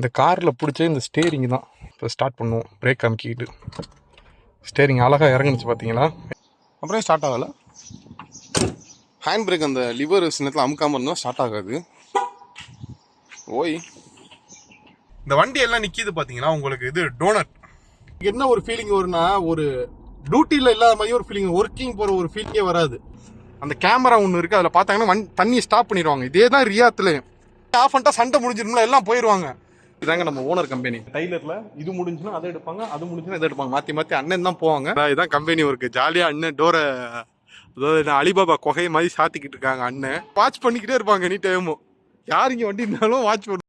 இந்த காரில் பிடிச்ச இந்த ஸ்டேரிங் தான். இப்போ ஸ்டார்ட் பண்ணுவோம். பிரேக் அமுக்கிட்டு ஸ்டேரிங் அழகாக இறங்குனுச்சு பார்த்தீங்களா அப்புறம் ஸ்டார்ட் ஆகலை. ஹேண்ட் பிரேக் அந்த லிவர் சின்னத்தில் அமுக்காமல் இருந்தால் ஸ்டார்ட் ஆகாது. ஓய். இந்த வண்டி எல்லாம் நிக்கிது பாத்தீங்களா? உங்களுக்கு இது டோனட் என்ன ஒரு ஃபீலிங் வரும்னா ஒரு டியூட்டியில் இல்லாத மாதிரி ஒரு ஃபீலிங் ஒர்க்கிங் போற ஒரு ஃபீலிங்கே வராது. அந்த கேமரா ஒன்று இருக்கு அதில் பார்த்தாங்கன்னா வண்டி தண்ணியை ஸ்டாப் பண்ணிடுவாங்க. இதே தான் ரியாத்துலையும். ஆஃப் பண்ணிட்டா சண்டை முடிஞ்சிரும்ல எல்லாம் போயிடுவாங்க இதாங்க நம்ம ஓனர் கம்பெனி டைலர்ல இது முடிஞ்சுன்னா அதை எடுப்பாங்க அது முடிஞ்சுன்னா இதை எடுப்பாங்க. மாத்தி மாத்தி அண்ணன் தான் போவாங்க. இதான் கம்பெனி ஒர்க்கு ஜாலியா அண்ணன் டோரை அதாவது நான் அலிபாபா குகை மாதிரி சாத்திக்கிட்டு இருக்காங்க அண்ணன். வாட்ச் பண்ணிக்கிட்டே இருப்பாங்க எனி டைமும் யார் இங்க வண்டி இருந்தாலும் வாட்ச் பண்ணு.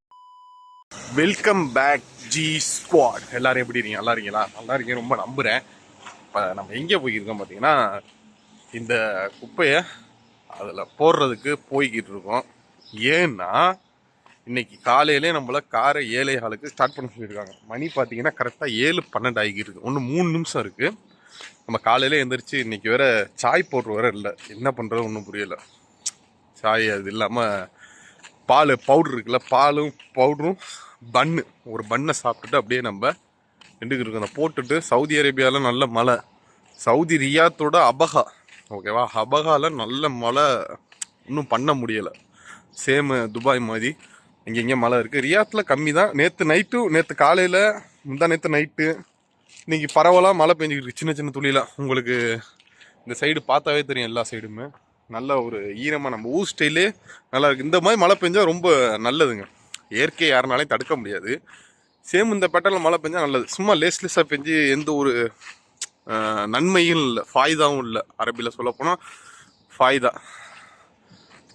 வெல்கம் பேக் ஜி ஸ்குவாட் எல்லாரும் எப்படி இருக்கீங்க? நல்லா இருக்கீங்களா? நல்லா இருக்கீங்க ரொம்ப நம்புறேன். இப்போ நம்ம எங்கே போயிருக்கோம் பார்த்தீங்கன்னா இந்த குப்பையை அதில் போடுறதுக்கு போய்கிட்டு இருக்கோம். ஏன்னா இன்னைக்கு காலையிலே நம்மள காரை ஏழை ஹாலுக்கு ஸ்டார்ட் பண்ண சொல்லியிருக்காங்க. மணி பார்த்தீங்கன்னா கரெக்டாக ஏழு பன்னெண்டு ஆகிருக்கு ஒன்று மூணு நிமிஷம் இருக்கு. நம்ம காலையில எழுந்திரிச்சு இன்னைக்கு வேற சாய் போடுற வர இல்லை. என்ன பண்ணுறது ஒன்றும் புரியல. சாய் அது இல்லாமல் பால் பவுடர் இருக்குல்ல பாலும் பவுடரும் பன்னு ஒரு பன்னை சாப்பிட்டுட்டு அப்படியே நம்ம நின்றுக்கிட்டு இருக்கோம். அதை போட்டுட்டு சவுதி அரேபியாவில் நல்ல மழை. சவுதி ரியாத்தோட அபகா ஓகேவா அபகாவில் நல்ல மழை. இன்னும் பண்ண முடியலை. சேமு துபாய் மாதிரி இங்கே மழை இருக்குது ரியாத்தில் கம்மி தான். நேற்று நைட்டு நேற்று காலையில் முந்தா நேற்று நைட்டு இன்னைக்கு பரவலாக மழை பெஞ்சிக்கிட்டு சின்ன சின்ன துளியில் உங்களுக்கு இந்த சைடு பார்த்தாவே தெரியும் எல்லா சைடுமே நல்ல ஒரு ஈரமாக நம்ம ஊர் ஸ்டைலே நல்லா இருக்கு. இந்த மாதிரி மழை பெஞ்சால் ரொம்ப நல்லதுங்க. இயற்கை யாருனாலையும் தடுக்க முடியாது. சேம் இந்த பெட்டரில் மழை பெஞ்சால் நல்லது. சும்மா லேஸ் லேஸாக பெஞ்சு எந்த ஒரு நன்மையும் இல்லை. ஃபாய்தாவும் இல்லை. அரபியில் சொல்லப்போனால் ஃபாய்தா.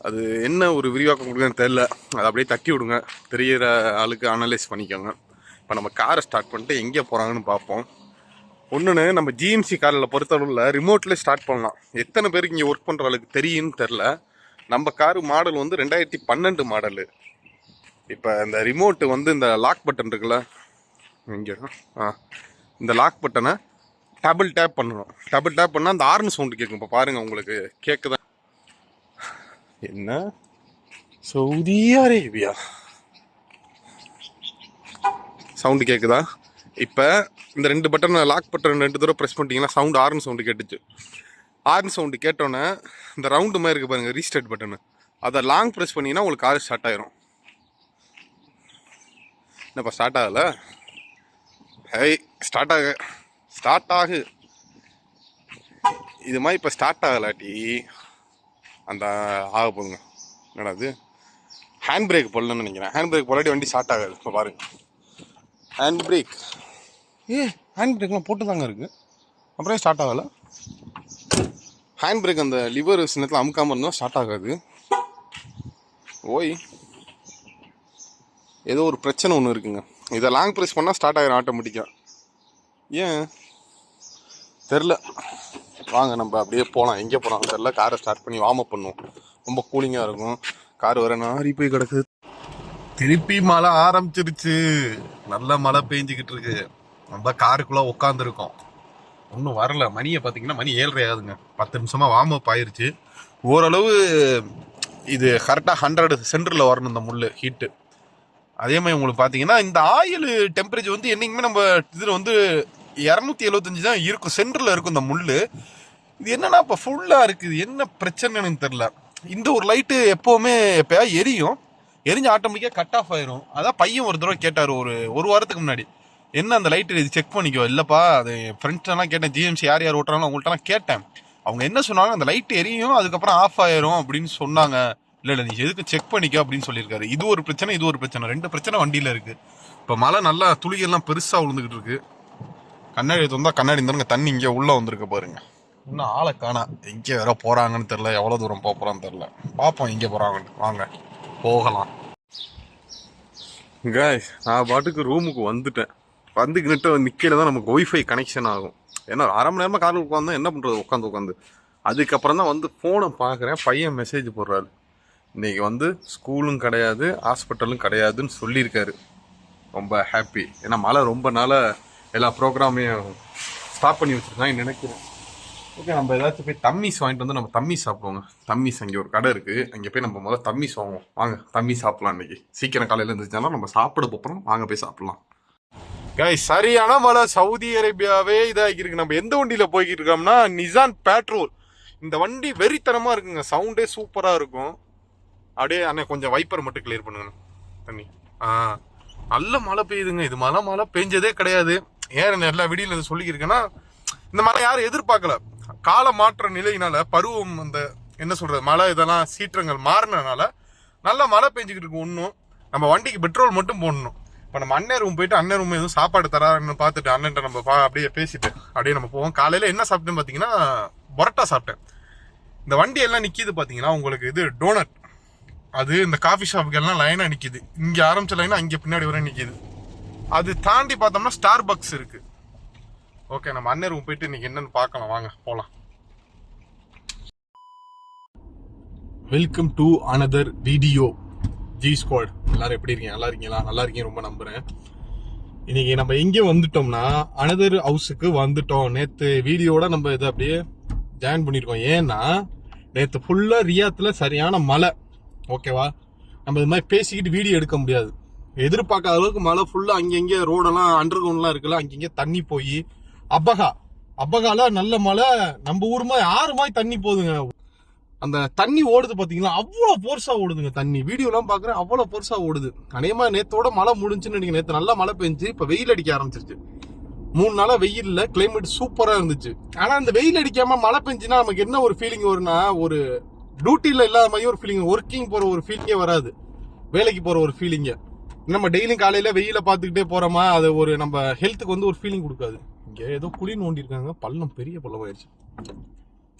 அது என்ன ஒரு விரிவாக்கம் கொடுக்குன்னு தெரில அதை அப்படியே தட்டி விடுங்க. தெரியிற ஆளுக்கு அனலைஸ் பண்ணிக்கோங்க. இப்போ நம்ம காரை ஸ்டார்ட் பண்ணிட்டு எங்கே போகிறாங்கன்னு பார்ப்போம். ஒன்றுன்னு நம்ம ஜிஎம்சி காரில் பொறுத்தளவில் ரிமோட்லேயே ஸ்டார்ட் பண்ணலாம். எத்தனை பேருக்கு இங்கே ஒர்க் பண்ணுற ஆளுக்கு தெரியும்னு தெரில நம்ம காரு மாடல் வந்து ரெண்டாயிரத்தி பன்னெண்டு மாடலு இப்போ இந்த ரிமோட்டு வந்து இந்த லாக் பட்டன் இருக்குல்ல இங்கே. ஆ இந்த லாக் பட்டனை டபுள் டேப் பண்ணணும். டபுள் டேப் பண்ணால் அந்த ஆர்ன் சவுண்டு கேட்கும். இப்போ பாருங்கள் உங்களுக்கு கேட்குதான்னு என்ன? Saudi Arabia. சவுண்டு கேட்குதா இப்போ இந்த ரெண்டு பட்டன் லாக் பட்டன் ரெண்டு தடவை ப்ரெஸ் பண்ணிட்டீங்கன்னா சவுண்ட் ஆர்ன் சவுண்டு கேட்டுச்சு. ஆர்ன் சவுண்டு கேட்டோன்னே இந்த ரவுண்டு மாதிரி இருக்கு பாருங்கள் ரீஸ்டார்ட் பட்டனு அதை லாங் ப்ரெஸ் பண்ணிங்கன்னா உங்களுக்கு கார் ஸ்டார்ட் ஆயிரும். என்னப்பா ஸ்டார்ட் ஆகலை? ஹை ஸ்டார்ட் ஆக ஸ்டார்ட் ஆகு. இது மாதிரி இப்போ ஸ்டார்ட் ஆகலாட்டி. அந்த ஆக போதுங்க. என்னடா அது ஹேண்ட் பிரேக் போடலன்னு நினைக்கிறேன். ஹேண்ட் பிரேக் போடாட்டி வண்டி ஸ்டார்ட் ஆகாது. இப்போ பாருங்க. ஹேண்ட் பிரேக் ஏ ஹேண்ட் பிரேக்லாம் போட்டு தாங்க இருக்கு. அப்புறம் ஸ்டார்ட் ஆகலை? ஹேண்ட் பிரேக் அந்த லிவர் சின்னத்தில் அமுக்காமல் இருந்தால் ஸ்டார்ட் ஆகாது. ஓய். ஏதோ ஒரு பிரச்சனை ஒன்று இருக்குங்க. இதை லாங் ப்ரெஸ் பண்ணால் ஸ்டார்ட் ஆகிடும் ஆட்டோமேட்டிக்காக ஏன்? தெரில வாங்க நம்ம அப்படியே போகலாம் எங்கே போகலாம் தெரில காரை ஸ்டார்ட் பண்ணி வார்ம் அப் பண்ணுவோம். ரொம்ப கூலிங்காக இருக்கும். கார் வர நாரி போய் கிடக்குது. திருப்பி மழை ஆரம்பிச்சிருச்சு. நல்ல மழை பெஞ்சிக்கிட்டு இருக்கு. நம்ம காருக்குள்ளே உட்காந்துருக்கோம் ஒன்றும் வரல. மணியை பார்த்தீங்கன்னா மணி ஏழரை ஆகுதுங்க. பத்து நிமிஷமாக வார்ம் அப் ஆயிருச்சு. ஓரளவு இது கரெக்டாக ஹண்ட்ரட் சென்டரில் வரணும் இந்த முள் ஹீட்டு அதே மாதிரி உங்களுக்கு பார்த்தீங்கன்னா இந்த ஆயில் டெம்பரேச்சர் வந்து என்னைக்குமே நம்ம இதில் வந்து இரநூத்தி எழுபத்தஞ்சு தான் இருக்கும் சென்டரில் இருக்கும் இந்த முள் இது என்னன்னா இப்போ ஃபுல்லாக இருக்குது. என்ன பிரச்சனைன்னு தெரில இந்த ஒரு லைட்டு எப்போவுமே எப்போயா எரியும். எரிஞ்சு ஆட்டோமேட்டிக்காக கட் ஆஃப் ஆயிரும். அதான் பையன் ஒரு தடவை கேட்டார் ஒரு ஒரு வாரத்துக்கு முன்னாடி. என்ன அந்த லைட்டு இது செக் பண்ணிக்கோ? இல்லைப்பா அது ஃப்ரெண்ட்ஸ்லாம் கேட்டேன். ஜிஎம்சி யார் யார் ஓட்டுறாங்களோ அவங்கள்ட்டலாம் கேட்டேன். அவங்க என்ன சொன்னாங்க? அந்த லைட் எரியும் அதுக்கப்புறம் ஆஃப் ஆயிரும் அப்படின்னு சொன்னாங்க. இல்லை இல்லை நீ எதுக்கு செக் பண்ணிக்க அப்படின்னு சொல்லியிருக்காரு. இது ஒரு பிரச்சனை இது ஒரு பிரச்சனை. ரெண்டு பிரச்சனை வண்டியில் இருக்குது இப்போ மழை நல்லா துளிகள்லாம் பெருசாக விழுந்துக்கிட்டு இருக்குது கண்ணாடி திறந்தா கண்ணாடி இருந்தாங்க தண்ணி இங்கே உள்ளே வந்திருக்க பாருங்க. இன்னும் ஆளை காணா. எங்கே வேற போகிறாங்கன்னு தெரில எவ்வளோ தூரம் போக போகிறான்னு தெரில பார்ப்போம் எங்கே போகிறாங்கன்னு வாங்க. போகலாம். காய்ஸ் நான் பாட்டுக்கு ரூமுக்கு வந்துட்டேன். வந்துக்கிட்டு நிற்கையில் தான் நமக்கு ஒய்ஃபை கனெக்ஷன் ஆகும். ஏன்னா அரை மணி நேரமாக காரில் உட்காந்து என்ன பண்ணுறது உட்காந்து உட்காந்து அதுக்கப்புறம் தான் வந்து ஃபோனை பார்க்குறேன். பையன் மெசேஜ் போடுறாரு. இன்னைக்கு வந்து ஸ்கூலும் கிடையாது ஹாஸ்பிட்டலும் கிடையாதுன்னு சொல்லியிருக்காரு. ரொம்ப ஹாப்பி ஏன்னா மழை ரொம்ப நாளாக எல்லா ப்ரோக்ராமையும் ஸ்டாப் பண்ணி வச்சுருக்காங்க நினைக்கிறேன். ஓகே நம்ம ஏதாச்சும் போய் தம்மிஸ் வாங்கிட்டு வந்து நம்ம தம்மி சாப்பிடுவோங்க. தம்மிஸ் அங்கே ஒரு கடை இருக்குது அங்கே போய் நம்ம முதல்ல தம்மிஸ் வாங்குவோம். வாங்க தம்மி சாப்பிட்லாம் இன்றைக்கி சீக்கிரம் காலையில் இருந்துச்சுனாலும் நம்ம சாப்பிட போகிறோம் வாங்க போய் சாப்பிட்லாம். கை சரியான மழை சவுதி அரேபியாவே இதாகி இருக்கு. நம்ம எந்த வண்டியில் போய்கிட்டு இருக்கோம்னா நிசான் பேட்ரோல் இந்த வண்டி வெறித்தனமாக இருக்குங்க. சவுண்டே சூப்பராக இருக்கும். அப்படியே அண்ணே கொஞ்சம் வைப்பர் மட்டும் கிளியர் பண்ணுங்க. தண்ணி. ஆ நல்ல மழை பெய்யுதுங்க. இது மழை மழை பெஞ்சதே கிடையாது. ஏன் எல்லா விடியில் இது சொல்லியிருக்கேன்னா இந்த மழை யாரும் எதிர்பார்க்கல. கால மாற்ற நிலையினால பருவம் அந்த என்ன சொல்றது மழை இதெல்லாம் சீற்றங்கள் மாறினனால நல்லா மழை பெஞ்சுக்கிட்டு இருக்கு ஒன்றும் நம்ம வண்டிக்கு பெட்ரோல் மட்டும் போடணும். இப்போ நம்ம அண்ணன் ரூம் போயிட்டு அண்ணன் ரூம் எதுவும் சாப்பாடு தரான்னு பார்த்துட்டு அண்ணன்ட்ட நம்ம பா அப்படியே பேசிட்டு அப்படியே நம்ம போவோம். காலையில் என்ன சாப்பிட்டேன்னு பார்த்தீங்கன்னா பரோட்டா சாப்பிட்டேன். இந்த வண்டி எல்லாம் நிற்கிது பார்த்தீங்கன்னா உங்களுக்கு இது டோனட் அது இந்த காஃபி ஷாப்புக்கு எல்லாம் லைனாக நிற்கிது இங்கே ஆரம்பிச்ச லைனாக அங்கே பின்னாடி வர நிற்கிது அது தாண்டி பார்த்தோம்னா ஸ்டார் பக்ஸ் இருக்கு. ஓகே நம்ம அன்னர் ரூம் போயிட்டு இன்னைக்கு என்னன்னு பார்க்கலாம். வாங்க போகலாம் welcome to another video G squad எல்லாரும் எப்படி இருக்கீங்க? நல்லா இருக்கீங்களா? நல்லா இருக்கீங்க ரொம்ப நம்புறேன். இன்னைக்கு நம்ம எங்கே வந்துட்டோம்னா அனதர் ஹவுஸுக்கு வந்துட்டோம். நேற்று வீடியோட நம்ம இதை அப்படியே ஜாயின் பண்ணியிருக்கோம். ஏன்னா நேற்று ஃபுல்லாக ரியாத்தில் சரியான மழை. ஓகேவா நம்ம இது மாதிரி பேசிக்கிட்டு வீடியோ எடுக்க முடியாது. எதிர்பார்க்காத அளவுக்கு மழை ஃபுல்லா அங்கங்கே ரோடெல்லாம் அண்டர் கிரவுண்ட்லாம் இருக்குல்ல அங்கங்கே தண்ணி போய். அப்பகா அப்பகால நல்ல மழை நம்ம ஊர் மாதிரி ஆறு மாதிரி தண்ணி போகுதுங்க. அந்த தண்ணி ஓடுது பாத்தீங்களா? அவ்வளோ ஃபோர்ஸாக ஓடுதுங்க தண்ணி. வீடியோலாம் பாக்குறேன் அவ்வளோ ஃபோர்ஸாக ஓடுது. அநேகமா நேத்தோட மழை முடிஞ்சுன்னு நினைக்கிறேன் நேத்து நல்லா மழை பெஞ்சு இப்ப வெயில் அடிக்க ஆரம்பிச்சிருச்சு. மூணு நாளா வெயில்ல கிளைமேட் சூப்பரா இருந்துச்சு. ஆனா அந்த வெயில் அடிக்காம மழை பெஞ்சுன்னா நமக்கு என்ன ஒரு ஃபீலிங் வரும்னா ஒரு டியூட்டில இல்லாத மாதிரி ஒரு ஃபீலிங் ஒர்க்கிங் போற ஒரு ஃபீலிங்கே வராது. வேலைக்கு போற ஒரு ஃபீலிங்கே நம்ம டெய்லியும் காலையில வெயில பாத்துக்கிட்டே போறோமா அது ஒரு நம்ம ஹெல்த்துக்கு வந்து ஒரு ஃபீலிங் கொடுக்காது. இங்க ஏதோ குழி நோண்டிருக்காங்க பள்ளம் பெரிய பள்ளம் ஆயிடுச்சு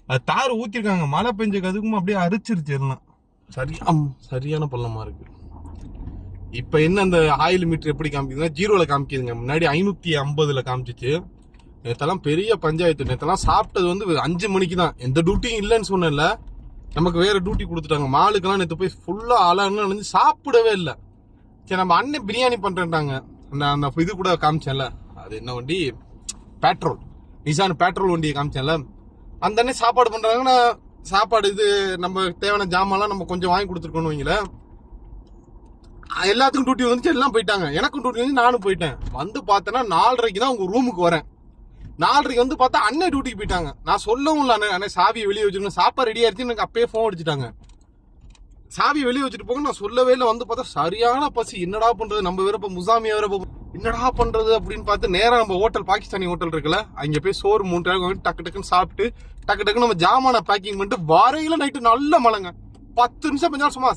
அது தார் ஊத்திருக்காங்க மழை பெஞ்சதுக்கு அதுக்கும் அப்படியே அரிச்சிருச்சு எல்லாம். சரியா சரியான பள்ளமா இருக்கு. இப்ப என்ன அந்த ஆயில் மீட்டர் எப்படி காமிக்குதுன்னா ஜீரோல காமிக்குதுங்க. முன்னாடி ஐநூத்தி ஐம்பதுல காமிச்சிச்சு. நேத்தெல்லாம் பெரிய பஞ்சாயத்து நேத்தெல்லாம் சாப்பிட்டது வந்து அஞ்சு மணிக்கு தான். எந்த டியூட்டியும் இல்லைன்னு சொன்னேன்ல. நமக்கு வேற டியூட்டி கொடுத்துட்டாங்க. மாலுக்கெல்லாம் நேற்று போய் ஃபுல்லா ஆளான்னு நினைஞ்சு சாப்பிடவே இல்லை. சரி நம்ம அண்ணன் பிரியாணி பண்றேன்ட்டாங்க அந்த அந்த இது கூட காமிச்சேன்ல. அது என்ன வண்டி? பெட்ரோல் நிசான் பெட்ரோல் வண்டியை காமிச்சேன்ல. அந்த அண்ணன் சாப்பாடு பண்றாங்கன்னா சாப்பாடு இது நம்ம தேவையான ஜாமான்லாம் நம்ம கொஞ்சம் வாங்கி கொடுத்துருக்கோம் வைங்களேன் எல்லாத்துக்கும் டூட்டி வந்துச்சு எல்லாம் போயிட்டாங்க. எனக்கும் டூட்டி வந்து நானும் போயிட்டேன். வந்து பார்த்தேன்னா நாலரைக்கு தான் உங்க ரூமுக்கு வரேன். நாலரைக்கு வந்து பார்த்தா அண்ணன் டியூட்டிக்கு போயிட்டாங்க. நான் சொல்லவும் இல்லை அண்ணன். அண்ணன் சாவியை வெளியே வச்சிருக்கேன். சாப்பாடு ரெடி ஆயிடுச்சு எனக்கு அப்பயே ஃபோன் அடிச்சிட்டாங்க. சாவி வெளியே வச்சுட்டு போங்க நான் சொல்லவே இல்லை. வந்து பார்த்தா சரியான பசி. என்னடா பண்றது? நம்ம வேறப்ப முசாமியா வேறப்ப என்னடா பண்றது அப்படின்னு பார்த்து நேராக நம்ம ஹோட்டல் பாகிஸ்தானி ஹோட்டல் இருக்குல்ல அங்கே போய் சோறு மூணு வாங்கி டக்கு டக்குன்னு சாப்பிட்டு டக்கு டக்குன்னு நம்ம ஜாமான பேக்கிங் பண்ணிட்டு வரையில நைட்டு நல்ல மழைங்க. பத்து நிமிஷம் பெஞ்சாலும் சும்மா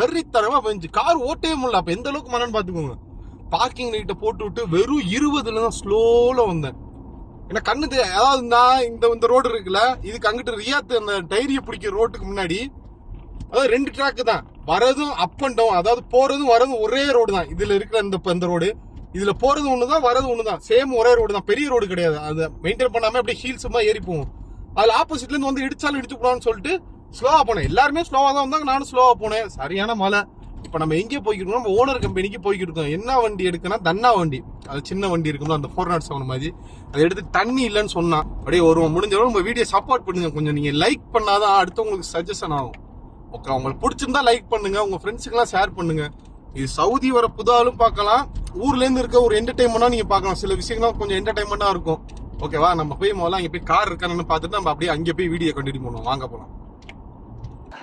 வெறித்தனமா பெஞ்சு. கார் ஓட்டவே முடியல. அப்ப எந்த அளவுக்கு மழைன்னு பாத்துக்கோங்க பார்க்கிங் லைட்டை போட்டு விட்டு வெறும் இருபதுல தான் ஸ்லோல வந்தேன். ஏன்னா கண்ணு தெரியாது அதாவது நான் இந்த இந்த ரோடு இருக்குல்ல இதுக்கு அங்கிட்டு ரியாத் அந்த டைரியை பிடிக்கிற ரோட்டுக்கு முன்னாடி அதாவது ரெண்டு ட்ராக் தான். வரதும் அப் அண்ட் டவுன் அதாவது போறதும் வரதும் ஒரே ரோடு தான். இதுல இருக்கிற இந்த இந்த ரோடு இதுல போறது ஒண்ணுதான் வரது ஒண்ணுதான். சேம் ஒரே ரோடு தான். பெரிய ரோடு கிடையாது. அதை மெயின்டைன் பண்ணாம அப்படியே ஹீல்ஸ் ஏறி போகும் அதுல ஆப்போசிட்ல இருந்து வந்து இடிச்சாலும் இடிச்சு போனான்னு சொல்லிட்டு ஸ்லோவா போனேன். எல்லாருமே ஸ்லோவா தான் வந்தாங்க. நானும் ஸ்லோவா போனேன். சரியான மழை. இப்ப நம்ம எங்கே போய்கிட்டு இருக்கோம். நம்ம ஓனர் கம்பெனிக்கு போய்கிட்டு இருக்கோம். என்ன வண்டி எடுக்கனா தன்னா வண்டி. அது சின்ன வண்டி இருக்கும்ல அந்த ஃபோர் நாட் செவன் மாதிரி. அதை எடுத்து தண்ணி இல்லைன்னு சொன்னா அப்படியே வருவோம் முடிஞ்சவரை நம்ம வீடியோ சப்போர்ட் பண்ணுங்க கொஞ்சம் நீங்க லைக் பண்ணாதான் அடுத்தவங்களுக்கு சஜஷன் ஆகும். ஓகே உங்களுக்கு பிடிச்சிருந்தா லைக் பண்ணுங்க உங்க ஃப்ரெண்ட்ஸுக்கெல்லாம் ஷேர் பண்ணுங்க. இது சவுதி வர புதாலும் பார்க்கலாம். ஊர்லேருந்து இருக்க ஒரு என்டர்டைன்மெண்டா நீங்க பார்க்கலாம். சில விஷயங்கள்லாம் கொஞ்சம் என்டர்டைன்மெண்டா இருக்கும். ஓகேவா நம்ம போய் முதல்ல அங்கே போய் கார் இருக்கான்னு பார்த்துட்டு நம்ம அப்படியே அங்கே போய் வீடியோ கண்டினியூ பண்ணுவோம். வாங்க போகலாம்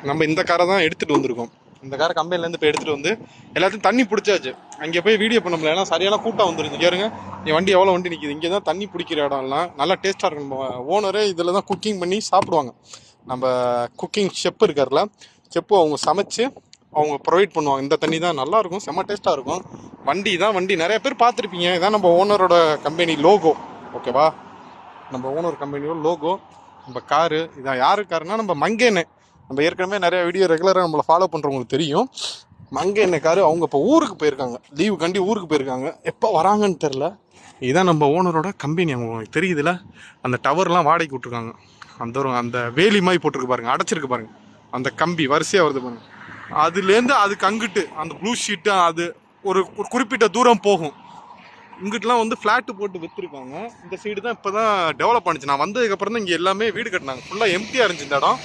நம்ம இந்த காரை தான் எடுத்துகிட்டு வந்திருக்கோம். இந்த காரை கம்பெனிலேருந்து போய் இப்போ வந்து எல்லாத்தையும் தண்ணி பிடிச்சாச்சு. அங்கே போய் வீடியோ பண்ண முடியல. ஏன்னா சரியான கூட்டம் வந்துருச்சு இங்க பாருங்க என் வண்டி எவ்வளோ வண்டி நிற்கிது இங்கே தான் தண்ணி பிடிக்கிற இடம்லாம் நல்லா டேஸ்ட்டாக இருக்கும். ஓனரே இதில் தான் குக்கிங் பண்ணி சாப்பிடுவாங்க. நம்ம குக்கிங் ஷெப் இருக்கார்ல செப்பு அவங்க சமைச்சு அவங்க ப்ரொவைட் பண்ணுவாங்க. இந்த தண்ணி தான் நல்லாயிருக்கும் செம்ம டேஸ்ட்டாக இருக்கும். வண்டி தான் வண்டி. நிறைய பேர் பார்த்துருப்பீங்க. இதான் நம்ம ஓனரோட கம்பெனி லோகோ ஓகேவா நம்ம ஓனர் கம்பெனியோட லோகோ நம்ம காரு இதான் யாரு காருன்னா நம்ம மங்கேன்னு. நம்ம ஏற்கனவே நிறைய வீடியோ ரெகுலராக நம்மளை ஃபாலோ பண்ணுறவங்களுக்கு தெரியும். மங்கேன்னு காரு அவங்க இப்போ ஊருக்கு போயிருக்காங்க. லீவு கண்டி ஊருக்கு போயிருக்காங்க. எப்போ வராங்கன்னு தெரில இதுதான் நம்ம ஓனரோட கம்பெனி அவங்க உங்களுக்கு தெரியுதுல? அந்த டவர்லாம் வாடகைக்கு விட்ருக்காங்க அந்த அந்த வேலி மாதிரி போட்டிருக்கு பாருங்க. அடைச்சிருக்கு பாருங்கள் அந்த கம்பி வரிசையாக வருது பாருங்க. அதுலேருந்து அதுக்கு அங்கிட்டு அந்த ப்ளூ ஷீட்டு அது ஒரு ஒரு குறிப்பிட்ட தூரம் போகும். இங்கிட்டலாம் வந்து ஃப்ளாட்டு போட்டு விற்றுருக்காங்க இந்த சைடு தான் இப்போ தான் டெவலப் ஆனிச்சு. நான் வந்ததுக்கப்புறம் தான் இங்கே எல்லாமே வீடு கட்டினாங்க. ஃபுல்லாக எம்டியாக இருந்துச்சு இந்த இடம்.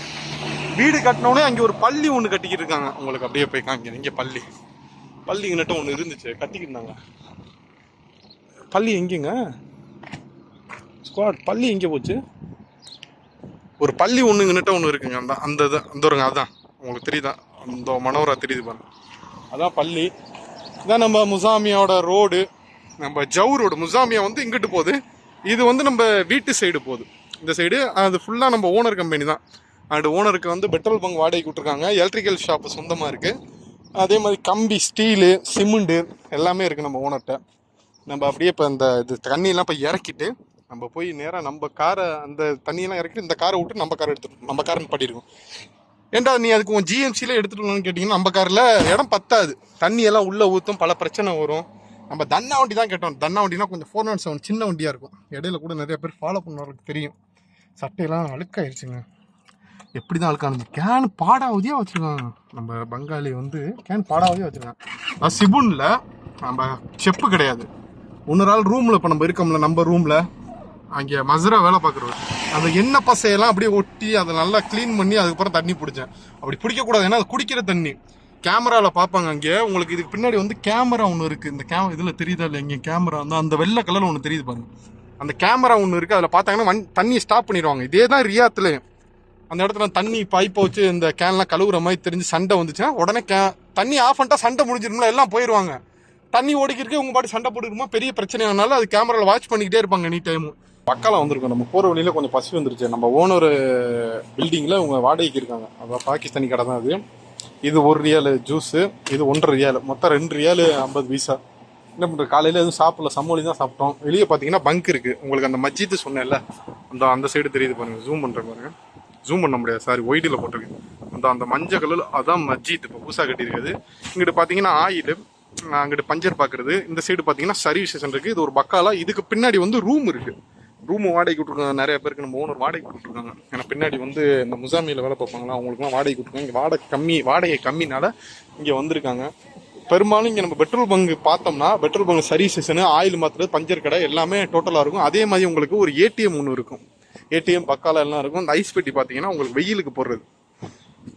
வீடு கட்டினோடனே அங்கே ஒரு பள்ளி ஒன்று கட்டிக்கிட்டு இருக்காங்க. உங்களுக்கு அப்படியே போய் காமிக்கிறேன். இங்கே பள்ளி. பள்ளி இங்கிட்ட ஒன்று இருந்துச்சு. கட்டிக்கிட்டு இருந்தாங்க. பள்ளி எங்கேங்க? ஸ்குவாட் பள்ளி எங்கே போச்சு? ஒரு பள்ளி ஒன்று ஒன்று இருக்குங்க. அந்த அந்த இது அந்த ஒருங்க அதான். உங்களுக்கு தெரியுதா? அந்த மனோரா தெரியுது பாருங்க. அதான் பள்ளி. இதான் நம்ம முசாமியாவோட ரோடு. நம்ம ஜவு ரோடு. முசாமியா வந்து இங்கிட்டு போகுது. இது வந்து நம்ம வீட்டு சைடு போகுது. இந்த சைடு அது ஃபுல்லாக நம்ம ஓனர் கம்பெனி தான். அண்ட் ஓனருக்கு வந்து பெட்ரோல் பங்க் வாடகைக்கு விட்ருக்காங்க எலக்ட்ரிக்கல் ஷாப்பு சொந்தமாக இருக்குது அதே மாதிரி கம்பி ஸ்டீலு சிமெண்ட்டு எல்லாமே இருக்குது நம்ம ஓனர்கிட்ட நம்ம அப்படியே இப்போ இந்த இது தண்ணியெல்லாம் இப்போ இறக்கிட்டு நம்ம போய் நேராக நம்ம காரை அந்த தண்ணியெல்லாம் இறக்கி இந்த காரை விட்டு நம்ம காரை எடுத்துட்டு நம்ம காரை நிப்பாட்டிருக்கோம். ஏண்டா நீ அதுக்கு உன் ஜிஎம்சியில் எடுத்துட்டு கேட்டிங்கன்னா நம்ம காரில் இடம் பத்தாது. தண்ணியெல்லாம் உள்ளே ஊற்றும் பல பிரச்சனை வரும். நம்ம தன்னா வண்டி தான் கேட்டோம். தன்னா வண்டினா கொஞ்சம் ஃபோர் நாட் செவன் சின்ன வண்டியாக இருக்கும். இடையில கூட நிறைய பேர் ஃபாலோ பண்ணுறவங்களுக்கு தெரியும். சட்டையெல்லாம் அழுக்காயிருச்சுங்க. எப்படி தான் அழுக்கானது? கேன் பாடாவதியாக வச்சுருக்காங்க. நம்ம பங்காளி வந்து கேன் பாடாவதியாக வச்சுருக்காங்க. சிபுனில் நம்ம செப்பு கிடையாது. இன்னொரு ஆள் ரூமில் இப்போ நம்ம இருக்கோம்ல நம்ம ரூமில் அங்கே மதுரா வேலை பார்க்குறவர். அந்த எண்ணெய் பசையெல்லாம் அப்படியே ஒட்டி அதை நல்லா க்ளீன் பண்ணி அதுக்கப்புறம் தண்ணி பிடிச்சேன். அப்படி பிடிக்கக்கூடாது ஏன்னா அது குடிக்கிற தண்ணி. கேமராவில் பார்ப்பாங்க அங்கே. உங்களுக்கு இதுக்கு பின்னாடி வந்து கேமரா ஒன்று இருக்குது இந்த கேமரா இதில் தெரியுதா இல்லை இங்கே கேமரா வந்து அந்த வெள்ளை கலர் ஒன்று தெரியுது பாருங்க. அந்த கேமரா ஒன்று இருக்குது அதில் பார்த்தாங்கன்னா வண் தண்ணியை ஸ்டாப் பண்ணிடுவாங்க. இதே தான் ரியாத்துலேயும் அந்த இடத்துல தண்ணி பைப்பை வச்சு இந்த கேன்லாம் கழுவுற மாதிரி தெரிஞ்சு சண்டை வந்துச்சுன்னா உடனே கே தண்ணி ஆஃப் பண்ணிட்டா சண்டை முடிஞ்சிரும்ல எல்லாம் போயிடுவாங்க. தண்ணி ஓடிக்கிறதுக்கு உங்க பாட்டு சண்டை போட்டுருக்குமா பெரிய பிரச்சனை ஆனாலும் அது கேமராவில் வாட்ச் பண்ணிக்கிட்டே இருப்பாங்க எனி டைமும் பக்கம்லாம் வந்திருக்கோம். நம்ம போகிற வழியில கொஞ்சம் பசி வந்துருச்சு. நம்ம ஓனர் பில்டிங்கில் அவங்க வாடகைக்கு இருக்காங்க. அதான் பாகிஸ்தானி கடை தான் அது. இது ஒரு ரியாலு ஜூஸு இது ஒன்றரை ரியாலு மொத்தம் ரெண்டு ரியாலு ஐம்பது பைசா. என்ன பண்ணுறது காலையில் எதுவும் சாப்பிடல. சம்மோலி தான் சாப்பிட்டோம். வெளியே பார்த்தீங்கன்னா பங்க் இருக்குது உங்களுக்கு அந்த மஜ்ஜித்து சொன்னேன்ல அந்த அந்த சைடு தெரியுது பாருங்கள் ஜூம் பண்ணுறேன் பாருங்க. ஜூம் பண்ண முடியாது. சாரி ஒயிடில் போட்டிருக்கு அந்த அந்த மஞ்சள் கலர் அதான் மஜ்ஜித் இப்போ புதுசாக கட்டியிருக்குது இங்கிட்டு பார்த்தீங்கன்னா ஆயில் அங்கிட்டு பஞ்சர் பார்க்குறது இந்த சைடு பார்த்தீங்கன்னா சர்வீஸ் ஸ்டேஷன் இருக்குது இது ஒரு பக்காலா இதுக்கு பின்னாடி வந்து ரூம் இருக்குது ரூம் வாடகைக்கு விட்ருக்காங்க நிறைய பேருக்கு நம்ம ஓனர் வாடகைக்கு விட்ருக்காங்க ஏன்னா பின்னாடி வந்து இந்த முசாமியில் வேலை பார்ப்பாங்களா? அவங்களுக்குலாம் வாடகைக்கு விட்ருக்காங்க இங்கே வாடகை கம்மி வாடகை கம்மினால இங்கே வந்திருக்காங்க. பெரும்பாலும் இங்கே நம்ம பெட்ரோல் பங்க் பார்த்தோம்னா பெட்ரோல் பங்கு சர்வீஸ் சீசனு ஆயில் மாத்திரை பஞ்சர் கடை எல்லாமே டோட்டலாக இருக்கும். அதே மாதிரி உங்களுக்கு ஒரு ஏடிஎம் ஒன்று இருக்கும். ஏடிஎம் பக்கால எல்லாம் இருக்கும். அந்த ஐஸ் பெட்டி பார்த்தீங்கன்னா உங்களுக்கு வெயிலுக்கு போடுறது.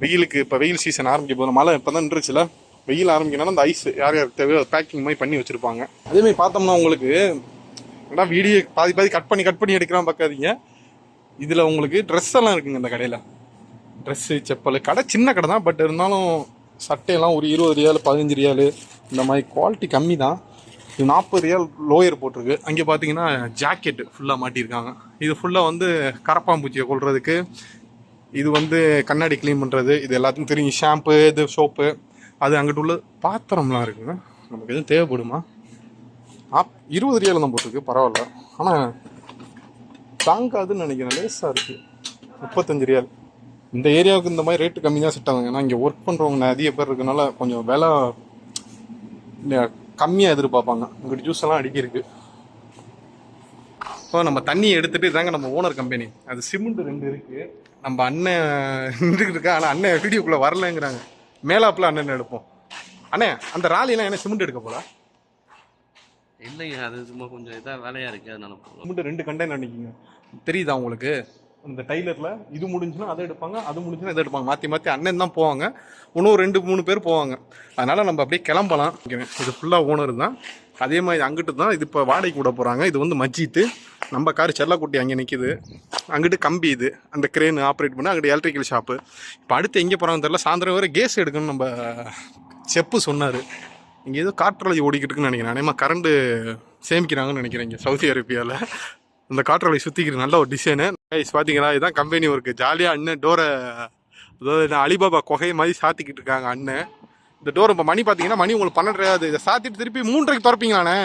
வெயிலுக்கு இப்போ வெயில் சீசன் ஆரம்பிக்க போதும் மழை இப்போ தான் நின்றுச்சுல. வெயில் ஆரம்பிக்கனால அந்த ஐஸ் யார் யார் தேவையோ பேக்கிங் மாதிரி பண்ணி வச்சுருப்பாங்க. அதே மாதிரி பார்த்தோம்னா உங்களுக்கு ஏன்னா வீடியோ பாதி பாதி கட் பண்ணி கட் பண்ணி எடுக்கிறான் பார்க்காதீங்க இதில் உங்களுக்கு ட்ரெஸ் எல்லாம் இருக்குங்க இந்த கடையில். ட்ரெஸ்ஸு செப்பல் கடை சின்ன கடை தான் பட் இருந்தாலும் சட்டையெல்லாம் ஒரு இருபது ரியால் பதினஞ்சு ரியால் இந்த மாதிரி குவாலிட்டி கம்மி தான். இது நாற்பது ரியால் லோயர் போட்டிருக்கு. அங்கே பார்த்தீங்கன்னா ஜாக்கெட்டு ஃபுல்லாக மாட்டியிருக்காங்க. இது ஃபுல்லாக வந்து கரப்பாம்பூச்சியை கொள்றதுக்கு இது வந்து கண்ணாடி க்ளீன் பண்ணுறது இது எல்லாத்துக்கும் தெரியும். ஷாம்பு இது சோப்பு அது அங்கிட்டு உள்ள பாத்திரம்லாம் இருக்குங்க. நமக்கு எதுவும் தேவைப்படுமா? ஆப் இருபது ரியல் தான் போட்டிருக்கு பரவாயில்ல. ஆனால் தாங்காதுன்னு நினைக்கிறேன் லேஸாக இருக்குது முப்பத்தஞ்சு ரியல் இந்த ஏரியாவுக்கு இந்த மாதிரி ரேட்டு கம்மி தான் செட் ஆகுங்க ஏன்னா இங்கே ஒர்க் பண்ணுறவங்க நிறைய பேர் இருக்கனால கொஞ்சம் விலை கம்மியாக எதிர்பார்ப்பாங்க. உங்கள்கிட்ட ஜூஸ் எல்லாம் அடிக்கிருக்கு. இப்போ நம்ம தண்ணியை எடுத்துகிட்டு தாங்க நம்ம ஓனர் கம்பெனி அது சிமெண்ட் ரெண்டு இருக்குது நம்ம அண்ணன் நின்றுக்கிட்டு இருக்கா? ஆனால் அண்ணன் வீடியோக்குள்ளே வரலங்கிறாங்க. மேலாப்பில் அண்ணன் எடுப்போம். அண்ணே அந்த ராலிலாம் என்ன சிமெண்ட் எடுக்க போல இல்லைங்க அது சும்மா கொஞ்சம் இதாக வேலையாக இருக்குது அதனால போகலாம் மட்டும் ரெண்டு கண்டெய்னர் நினைக்கிங்க தெரியுதா உங்களுக்கு? இந்த டைலரில் இது முடிஞ்சுன்னா அதை எடுப்பாங்க அது முடிஞ்சுன்னா இதை எடுப்பாங்க. மாற்றி மாற்றி அண்ணன் தான் போவாங்க. இன்னும் ரெண்டு மூணு பேர் போவாங்க. அதனால் நம்ம அப்படியே கிளம்பலாம். இது ஃபுல்லாக ஓனர் தான். அதே மாதிரி அங்கிட்டு தான் இது இப்போ வாடகைக்கு விட போகிறாங்க இது வந்து மஜ்ஜித்து. நம்ம கார் செல்லக்குட்டி அங்கே நிற்கிது அங்கிட்டு கம்பி இது. அந்த கிரேன் ஆப்ரேட் பண்ணி அங்கிட்டு எலக்ட்ரிக்கல் ஷாப்பு இப்போ அடுத்து எங்கே போகிறாங்கன்னு தெரியல. சாயந்தரம் வரை கேஸ் எடுக்கணும்னு நம்ம செப்பு சொன்னார். இங்கே ஏதோ காற்றாலை ஓடிக்கிட்டு இருக்குன்னு நினைக்கிறேன் அநேகமாக கரண்ட்டு சேமிக்கிறாங்கன்னு நினைக்கிறேன் இங்கே சவுதி அரேபியாவில் அந்த காற்றாலை சுற்றிக்கிற நல்ல ஒரு டிசைனு கைஸ் பார்த்தீங்களா இதுதான் கம்பெனி ஒர்க்கு ஜாலியாக அண்ணன் டோரை அதாவது நான் அலிபாபா குகை மாதிரி சாத்திக்கிட்டு இருக்காங்க அண்ணன். இந்த டோர் இப்போ மணி பார்த்தீங்கன்னா மணி உங்களுக்கு பன்னெண்டாவது இதை சாத்திட்டு திருப்பி மூன்றரைக்கு திறப்பீங்களாண்ணே?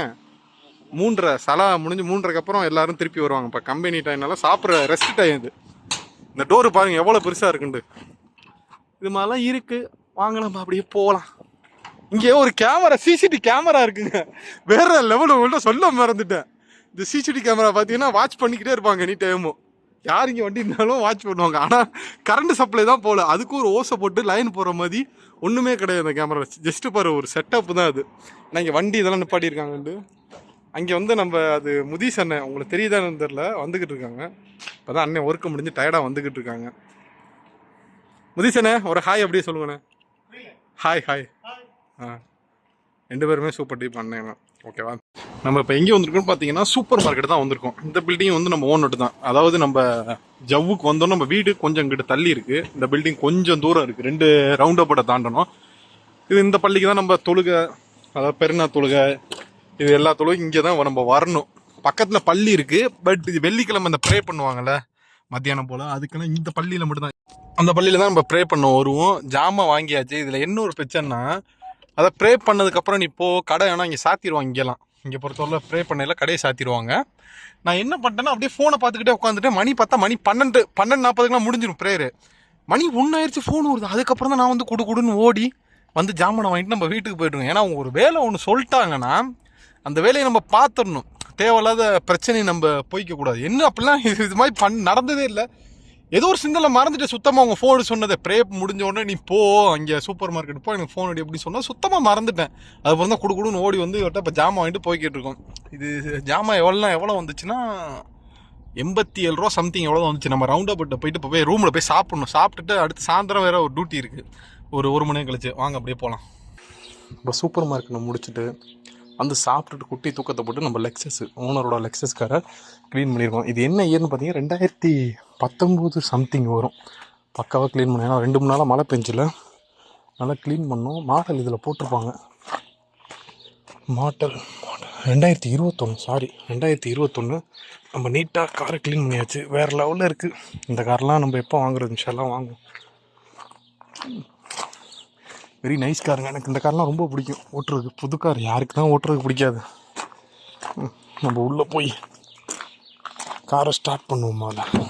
மூன்றரை சலா முடிஞ்சு மூன்றரைக்கு அப்புறம் எல்லாரும் திருப்பி வருவாங்க. இப்போ கம்பெனி டைம்னால சாப்பிட்ற ரெஸ்ட் டைம் இது. இந்த டோரு பாருங்கள் எவ்வளோ பெருசாக இருக்குண்டு இது மாதிரிலாம் இருக்குது வாங்கலாம் அப்படியே போகலாம் இங்கே ஒரு கேமரா சிசிடி கேமரா இருக்குங்க. வேற லெவல் உங்கள்கிட்ட சொல்ல மறந்துட்டேன். இந்த சிசிடி கேமரா பார்த்தீங்கன்னா வாட்ச் பண்ணிக்கிட்டே இருப்பாங்க எனி டைமும் யார் இங்கே வண்டி இருந்தாலும் வாட்ச் பண்ணுவாங்க. ஆனால் கரண்ட் சப்ளை தான் போகல அதுக்கு ஒரு ஓசை போட்டு லைன் போகிற மாதிரி ஒன்றுமே கிடையாது அந்த கேமரா ஜஸ்ட்டு பாரு ஒரு செட்டப் தான் அது. ஆனால் இங்கே வண்டி இதெல்லாம் நிப்பாட்டியிருக்காங்கண்டு அங்கே வந்து நம்ம அது முதிஸ் அண்ணன் உங்களுக்கு தெரியுதான்னு தெரில வந்துக்கிட்டு இருக்காங்க. இப்போ தான் அண்ணன் ஒர்க்கு முடிஞ்சு டயர்டாக வந்துக்கிட்டு இருக்காங்க. முதிசண்ணே ஒரு ஹாய் அப்படியே சொல்லுங்கண்ணே. ஹாய் ஹாய் ரெண்டு பேருமே சூப்பர் டீப் அண்ணன் ஓகேவா நம்ம இப்போ எங்கே வந்திருக்கோம்னு பார்த்தீங்கன்னா சூப்பர் மார்க்கெட் தான் வந்திருக்கோம். இந்த பில்டிங் வந்து நம்ம ஓன் தான். அதாவது நம்ம ஜவ்வுக்கு வந்தோம் நம்ம வீடு கொஞ்சம் இங்கிட்ட தள்ளி இருக்கு. இந்த பில்டிங் கொஞ்சம் தூரம் இருக்கு. ரெண்டு ரவுண்ட் அப்பட்டை தாண்டணும். இது இந்த பள்ளிக்கு தான் நம்ம தொழுகை அதாவது பெருநா தொழுகை இது எல்லா தொழுகையும் இங்கே தான் நம்ம வரணும். பக்கத்தில் பள்ளி இருக்கு. பட் இது வெள்ளிக்கிழமை இந்த ப்ரே பண்ணுவாங்கல்ல மத்தியானம் போல் அதுக்கெல்லாம் இந்த பள்ளியில் மட்டும்தான். அந்த பள்ளியில் தான் நம்ம ப்ரே பண்ண வருவோம். ஜாமான் வாங்கியாச்சு. இதில் என்ன ஒரு பிரச்சனைனா அதை ப்ரே பண்ணதுக்கப்புறம் நீ போ கடை ஆனால் இங்கே சாத்திடுவாங்க இங்கெல்லாம். இங்கே பொறுத்தவரை ப்ரே பண்ணையில் கடையை சாத்திடுவாங்க நான் என்ன பண்ணிட்டேன்னா அப்படியே ஃபோனை பார்த்துக்கிட்டே உட்காந்துட்டு மணி பார்த்தா மணி பன்னெண்டு பன்னெண்டு நாற்பதுக்குலாம் முடிஞ்சிடும் ப்ரேயரு மணி ஒன்றாயிருச்சு ஃபோன் வருது. அதுக்கப்புறம் தான் நான் வந்து குடு குடுன்னு ஓடி வந்து ஜாமானை வாங்கிட்டு நம்ம வீட்டுக்கு போயிடுவோம் ஏன்னா அவங்க ஒரு வேலை ஒன்று சொல்லிட்டாங்கன்னா அந்த வேலையை நம்ம பார்த்துடணும். தேவையில்லாத பிரச்சனையை நம்ம போய்க்கக்கூடாது. என்ன அப்படிலாம் இது இது மாதிரி பண் நடந்ததே இல்லை. ஏதோ ஒரு சிந்தனை மறந்துட்டு சுத்தமாக அவங்க ஃபோனு சொன்னதை ப்ரே முடிஞ்ச உடனே நீ போ அங்கே சூப்பர் மார்க்கெட் போ எனக்கு ஃபோன் அடி அப்படின்னு சொன்னால் சுத்தமாக மறந்துட்டேன். அதுக்கப்புறம் தான் கொடு குடுன்னு ஓடி வந்து இவர்கிட்ட இப்போ ஜாமான் வாங்கிட்டு போய்கிட்டு இருக்கோம். இது ஜாமான் எவ்வளோ எவ்வளோ வந்துச்சுன்னா எண்பத்தி ஏழு ரூபா சம்திங் எவ்வளோ வந்துச்சு. நம்ம ரவுண்ட் அப்பிட்ட போயிட்டு இப்போ போய் ரூமில் போய் சாப்பிட்ணும். சாப்பிட்டுட்டு அடுத்து சாயந்தரம் வேறு ஒரு டியூட்டி இருக்குது ஒரு ஒரு மணி கழிச்சு. வாங்க அப்படியே போகலாம் இப்போ சூப்பர் மார்க்கெட் முடிச்சுட்டு வந்து சாப்பிட்டுட்டு குட்டி தூக்கத்தை போட்டு நம்ம லெக்ஸஸ் ஓனரோட லெக்ஸஸ் காரை க்ளீன் பண்ணியிருக்கோம் இது என்ன இயர்னு பார்த்தீங்கன்னா ரெண்டாயிரத்தி பத்தொம்போது சம்திங் வரும். பக்காவாக க்ளீன் பண்ணோம் ஏன்னா ரெண்டு மூணு நாளாக மழை பெஞ்சில். நல்லா க்ளீன் பண்ணோம். மாடல் இதில் போட்டிருப்பாங்க. மாடல் ரெண்டாயிரத்தி இருபத்தொன்று சாரி ரெண்டாயிரத்தி இருபத்தொன்று நம்ம நீட்டாக காரை க்ளீன் பண்ணியாச்சு. வேறு லெவலில் இருக்குது இந்த கார்லாம் நம்ம எப்போ வாங்குறது? இன்ஷால்லாம் வாங்குவோம். வெரி நைஸ் காருங்க எனக்கு இந்த கார்லாம் ரொம்ப பிடிக்கும். ஓட்டுறதுக்கு. புது கார் யாருக்கு தான் ஓட்டுறதுக்கு பிடிக்காது. நம்ம உள்ளே போய் காரை ஸ்டார்ட் பண்ணுவோம் முதல்ல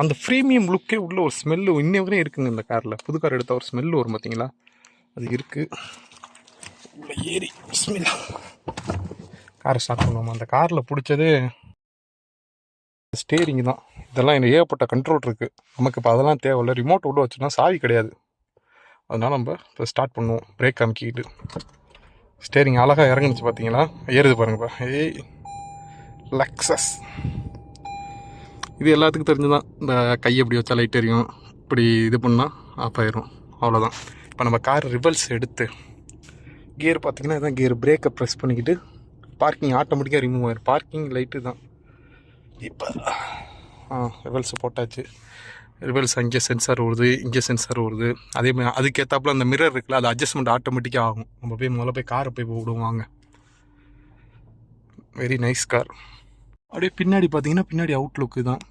அந்த ப்ரீமியம் லுக்கே உள்ள ஒரு ஸ்மெல்லு இன்னை வரையும் இருக்குங்க இந்த காரில் புது கார் எடுத்தால் ஒரு ஸ்மெல்லு வரும் பார்த்தீங்களா அது இருக்குது உள்ள ஏறி பிஸ்மில்லா காரை ஸ்டார்ட் பண்ணுவோம்? அந்த காரில் பிடிச்சதே ஸ்டேரிங் தான். இதெல்லாம் எனக்கு ஏகப்பட்ட கண்ட்ரோல் இருக்குது நமக்கு இப்போ அதெல்லாம் தேவையில்ல. ரிமோட் உள்ள வச்சுனா சாவி கிடையாது. அதனால் நம்ம இப்போ ஸ்டார்ட் பண்ணுவோம். பிரேக் அமுக்கிக்கிட்டு ஸ்டேரிங் அழகாக இறங்குனுச்சு பார்த்தீங்களா ஏறுது பாருங்கப்பா. ஏய் லக்ஸஸ் இது எல்லாத்துக்கும் தெரிஞ்சுதான் இந்த கை எப்படி வச்சா லைட் எரியும். இப்படி இது பண்ணால் ஆஃப் ஆயிரும். அவ்வளோதான் இப்போ நம்ம கார் ரிவல்ஸ் எடுத்து கியர் பார்த்தீங்கன்னா இதான் கியர் பிரேக்கை ப்ரெஸ் பண்ணிக்கிட்டு பார்க்கிங் ஆட்டோமேட்டிக்காக ரிமூவ் ஆயிரும். பார்க்கிங் லைட்டு தான். இப்போ ஆ ரிவல்ஸ் போட்டாச்சு. ரிவல்ஸ் அங்கே சென்சார் வருது இங்கே சென்சார் வருது அதே மாதிரி அதுக்கேற்றாப்புல அந்த மிரர் இருக்குல்ல அது அட்ஜஸ்ட்மெண்ட் ஆட்டோமேட்டிக்காக ஆகும். நம்ம போய் முதல்ல போய் காரை போய் விடுவாங்க வெரி நைஸ் கார் அப்படியே பின்னாடி பார்த்தீங்கன்னா பின்னாடி அவுட்லுக்கு தான்.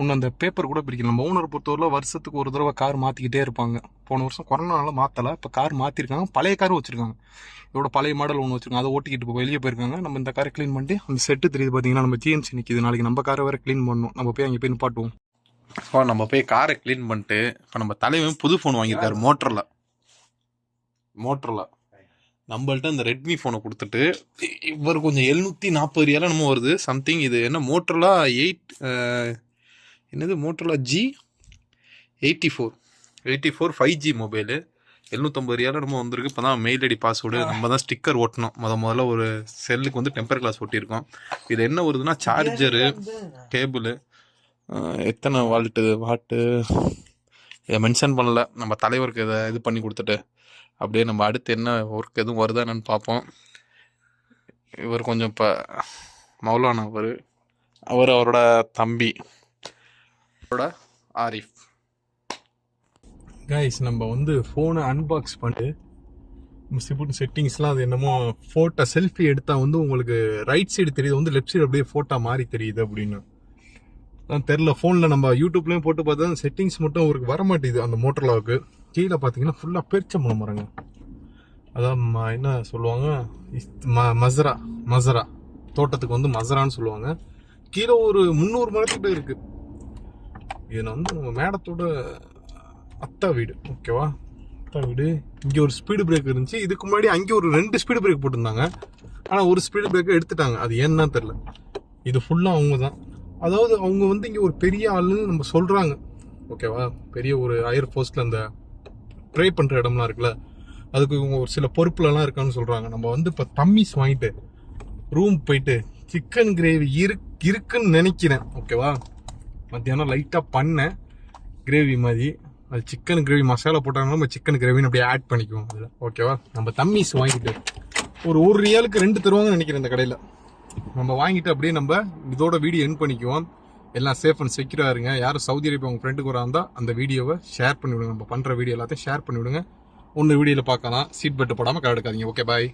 ஒன்று அந்த பேப்பர் கூட பிடிக்கல. நம்ம ஓனரை பொறுத்தவரை வருஷத்துக்கு ஒரு தடவை கார் மாற்றிக்கிட்டே இருப்பாங்க. போன வருஷம் கொரோனால மாற்றலை இப்போ கார் மாற்றிருக்காங்க பழைய காரும் வச்சுருக்காங்க. இதோட பழைய மாடல் ஒன்று வச்சுருக்காங்க. அதை ஓட்டிக்கிட்டு இப்போ வெளியே போயிருக்காங்க. நம்ம இந்த காரை க்ளீன் பண்ணிட்டு அந்த செட்டு தெரியுது பார்த்தீங்கன்னா நம்ம ஜிஎம்சி நிற்கிது நாளைக்கு நம்ம காரை வேறு க்ளீன் பண்ணணும். நம்ம போய் அங்கே போய் நிப்பாட்டுவோம். ஸோ நம்ம போய் காரை க்ளீன் பண்ணிட்டு இப்போ நம்ம தலைவன் புது ஃபோன் வாங்கியிருக்காரு மோட்டரில் மோட்டரில் நம்மள்ட்ட இந்த ரெட்மி ஃபோனை கொடுத்துட்டு இவர் கொஞ்சம் எழுநூற்றி நாற்பது ரியாலாம் நம்ம வருது சம்திங் இது என்ன மோட்டர்லா எயிட் என்னது மோட்டர்லா G eighty four eighty four five G mobile எழுநூற்றம்பது ரியாலும் நம்ம வந்திருக்கு இப்போ தான் மெயில் ஐடி பாஸ்வேர்டு நம்ம தான் ஸ்டிக்கர் ஒட்டணும் முத முதல்ல ஒரு செல்லுக்கு வந்து டெம்பர் கிளாஸ் ஒட்டியிருக்கோம். இது என்ன வருதுன்னா சார்ஜரு கேபிள் எத்தனை வால்ட்டு வாட்டு இதை மென்ஷன் பண்ணல. நம்ம தலைவருக்கு இதை இது பண்ணி கொடுத்துட்டு அப்படியே நம்ம அடுத்து என்ன ஒர்க் எதுவும் வருதா என்னன்னு பார்ப்போம். இவர் கொஞ்சம் இப்போ மௌலானா அவர். அவர் அவரோட தம்பி. அவரோட ஆரிஃப். கைஸ் நம்ம வந்து ஃபோனை அன்பாக்ஸ் பண்ணிட்டு சிபுட் செட்டிங்ஸ்லாம் அது என்னமோ ஃபோட்டோ செல்ஃபி எடுத்தால் வந்து உங்களுக்கு ரைட் சைடு தெரியுது வந்து லெஃப்ட் சைடு அப்படியே ஃபோட்டோ மாறி தெரியுது அப்படின்னு. தெரில ஃபோனில் நம்ம யூடியூப்லேயும் போட்டு பார்த்தா செட்டிங்ஸ் மட்டும் அவருக்கு வர மாட்டேங்குது. அந்த மோட்டர்லாவுக்கு கீழே பார்த்தீங்கன்னா ஃபுல்லாக பெருச்சம்பளம் மரங்க அதான் என்ன சொல்லுவாங்க? இஸ்- ம மசரா மசரா. தோட்டத்துக்கு வந்து மசரான்னு சொல்லுவாங்க. கீழே ஒரு முந்நூறு மரத்துக்கிட்ட இருக்குது இது வந்து நம்ம மேடத்தோட அத்தா வீடு. ஓகேவா அத்தா வீடு. இங்கே ஒரு ஸ்பீடு பிரேக் இருந்துச்சு. இதுக்கு முன்னாடி அங்கே ஒரு ரெண்டு ஸ்பீடு பிரேக் போட்டிருந்தாங்க. ஆனால் ஒரு ஸ்பீடு பிரேக்கை எடுத்துட்டாங்க. அது ஏன்னா தெரில இது ஃபுல்லாக அவங்க தான் அதாவது அவங்க வந்து இங்கே ஒரு பெரிய ஆளுன்னு நம்ம சொல்கிறாங்க ஓகேவா பெரிய ஒரு ஹையர் போஸ்ட்டில் அந்த ப்ரே பண்ணுற இடம்லாம் இருக்குல்ல? அதுக்கு இவங்க ஒரு சில பொறுப்புலலாம் இருக்கான்னு சொல்கிறாங்க நம்ம வந்து இப்போ தம்மிஸ் வாங்கிட்டு ரூம் போயிட்டு சிக்கன் கிரேவி இரு இருக்குன்னு நினைக்கிறேன். ஓகேவா மத்தியானம் லைட்டாக பண்ணேன் கிரேவி மாதிரி அது சிக்கன் கிரேவி மசாலா போட்டாங்கன்னா நம்ம சிக்கன் கிரேவின்னு அப்படியே ஆட் பண்ணிக்குவோம். அதில். ஓகேவா நம்ம தம்மிஸ் வாங்கிட்டு ஒரு ஒரு ரியாலுக்கு ரெண்டு தருவாங்கன்னு நினைக்கிறேன் இந்த கடையில். நம்ம வாங்கிட்டு அப்படியே நம்ம இதோட வீடியோ என் பண்ணிக்குவோம். எல்லாம் சேஃப் அண்ட் செக்யூராக இருங்க. யாரும் சவுதி அரேபியா உங்கள் ஃப்ரெண்டுக்கு வரா இருந்தால் அந்த வீடியோவை ஷேர் பண்ணிவிடுங்க. நம்ம பண்ணுற வீடியோ எல்லாத்தையும் ஷேர் பண்ணி விடுங்க ஒன்று வீடியோவில் பார்க்கலாம். சீட் பெல்ட் போடாமல் கடை எடுக்காதீங்க. Okay bye